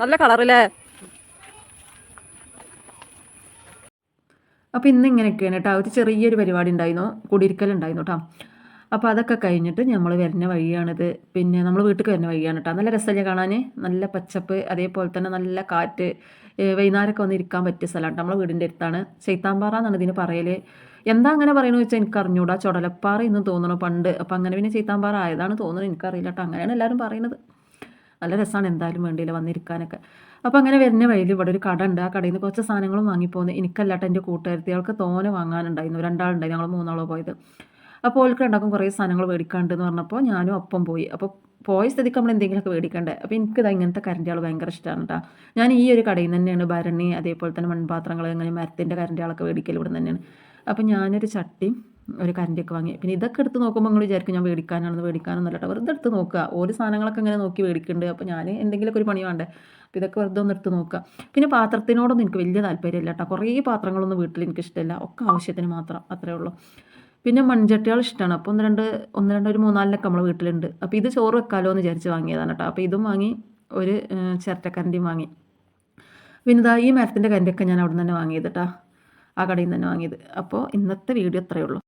നല്ല കളറില്ലേ? അപ്പോൾ ഇന്ന് ഇങ്ങനെയൊക്കെയാണ് കേട്ടോ. ഒരു ചെറിയൊരു പരിപാടി ഉണ്ടായിരുന്നു. കുടിയിരിക്കലുണ്ടായിരുന്നു കേട്ടോ. അപ്പോൾ അതൊക്കെ കഴിഞ്ഞിട്ട് നമ്മൾ വരുന്ന വഴിയാണിത്. പിന്നെ നമ്മൾ വീട്ടിലേക്ക് വരുന്ന വഴിയാണ് കേട്ടോ. നല്ല രസമല്ലേ കാണാൻ നല്ല പച്ചപ്പ് അതേപോലെ തന്നെ നല്ല കാറ്റ്. വൈകുന്നേരമൊക്കെ വന്ന് ഇരിക്കാൻ പറ്റിയ സ്ഥലമാണ് നമ്മളെ വീടിന്റെ അടുത്താണ്. ചൈത്താമ്പാറ എന്നാണ് ഇതിന് പറയൽ എന്താ അങ്ങനെ പറയണമെന്ന് വെച്ചാൽ എനിക്ക് അറിഞ്ഞൂടാ ചുടലപ്പാറ എന്ന് തോന്നുന്നു പണ്ട്. അപ്പോൾ അങ്ങനെ പിന്നെ ചൈത്താമ്പാറ ആയതാണ് തോന്നുന്നത് എനിക്കറിയില്ല കേട്ടോ. അങ്ങനെയാണ് എല്ലാവരും പറയുന്നത് നല്ല രസമാണ് എന്തായാലും വേണ്ടിയില്ല വന്നിരിക്കാനൊക്കെ. അപ്പോൾ അങ്ങനെ വരുന്ന വഴിയിൽ ഇവിടെ ഒരു കട ഉണ്ട് ആ കടയിൽ നിന്ന് കുറച്ച് സാധനങ്ങളും വാങ്ങിപ്പോകുന്നു എനിക്കല്ലാട്ട് എന്റെ കൂട്ടുകാരത്തികൾക്ക് തോനെ വാങ്ങാനുണ്ടായിരുന്നു. രണ്ടാളുണ്ടായി. ഞങ്ങൾ മൂന്നാളോ പോയത്. അപ്പോൾ ഓൾക്ക് ഉണ്ടാക്കും കുറേ സാധനങ്ങൾ മേടിക്കാണ്ടെന്ന് പറഞ്ഞപ്പോൾ ഞാനും ഒപ്പം പോയി. അപ്പോൾ പോയ സ്ഥിതിക്ക് നമ്മൾ എന്തെങ്കിലുമൊക്കെ മേടിക്കണ്ടേ? അപ്പോൾ എനിക്കിത് ഇങ്ങനത്തെ കരണ്ടിയാൾ ഭയങ്കര ഇഷ്ടമാണ് കേട്ടോ ഞാൻ ഈ ഒരു കടയിൽ തന്നെയാണ് ഭരണി അതേപോലെ തന്നെ മൺപാത്രങ്ങൾ അങ്ങനെ മരത്തിന്റെ കരണ്ടിയാളൊക്കെ മേടിക്കൽ ഇവിടെ തന്നെയാണ്. അപ്പോൾ ഞാനൊരു ചട്ടിയും ഒരു കരണ്ടിയൊക്കെ വാങ്ങി. പിന്നെ ഇതൊക്കെ എടുത്ത് നോക്കുമ്പോൾ നിങ്ങൾ വിചാരിക്കും ഞാൻ മേടിക്കാനാണെന്ന് മേടിക്കാനൊന്നുമല്ല കേട്ടോ വെറുതെ എടുത്ത് നോക്കുക ഓരോ സാധനങ്ങളൊക്കെ ഇങ്ങനെ നോക്കി മേടിക്കുന്നുണ്ട് അപ്പോൾ ഞാൻ എന്തെങ്കിലുമൊക്കെ ഒരു പണി വേണ്ടേ? അപ്പോൾ ഇതൊക്കെ വെറുതെ ഒന്ന് എടുത്ത് നോക്കുക പിന്നെ പാത്രത്തിനോടൊന്നും എനിക്ക് വലിയ താല്പര്യമില്ല കേട്ടോ കുറേ പാത്രങ്ങളൊന്നും വീട്ടിൽ എനിക്ക് ഇഷ്ടമില്ല ഒക്കെ ആവശ്യത്തിന് മാത്രം അത്രേ ഉള്ളൂ. പിന്നെ മൺചട്ടികൾ ഇഷ്ടമാണ് അപ്പോൾ ഒന്ന് രണ്ട് ഒന്ന് രണ്ട് ഒരു മൂന്നാലിനൊക്കെ നമ്മൾ വീട്ടിലുണ്ട്. അപ്പോൾ ഇത് ചോറ് വെക്കാലോ എന്ന് വിചാരിച്ച് വാങ്ങിയതാണ് കേട്ടോ അപ്പോൾ ഇതും വാങ്ങി ഒരു ചിരട്ടക്കരണ്ടിയും വാങ്ങി. പിന്നെ ഇതാ ഈ മരത്തിന്റെ കരണ്ടിയൊക്കെ ഞാൻ അവിടെ നിന്ന് തന്നെ വാങ്ങിയത് കേട്ടോ ആ കടയിൽ നിന്ന് തന്നെ വാങ്ങിയത്. അപ്പോൾ ഇന്നത്തെ വീഡിയോ അത്രയേ ഉള്ളൂ.